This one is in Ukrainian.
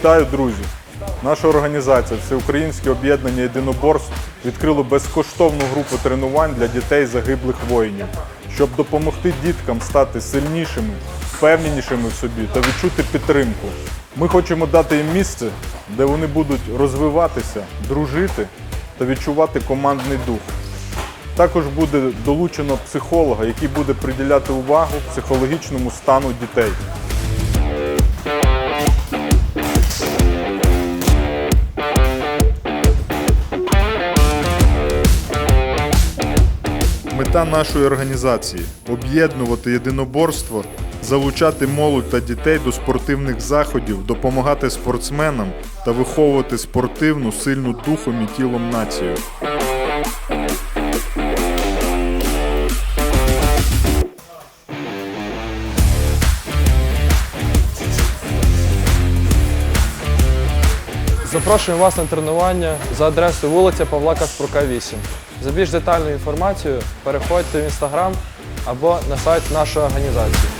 Вітаю, друзі! Наша організація Всеукраїнське об'єднання єдиноборств відкрило безкоштовну групу тренувань для дітей загиблих воїнів, щоб допомогти діткам стати сильнішими, впевненішими в собі та відчути підтримку. Ми хочемо дати їм місце, де вони будуть розвиватися, дружити та відчувати командний дух. Також буде долучено психолога, який буде приділяти увагу психологічному стану дітей. Мета нашої організації об'єднувати єдиноборство, залучати молодь та дітей до спортивних заходів, допомагати спортсменам та виховувати спортивну, сильну духом і тілом націю. Запрошуємо вас на тренування за адресою вулиця Павла Каспрука, 8. За більш детальною інформацією переходьте в інстаграм або на сайт нашої організації.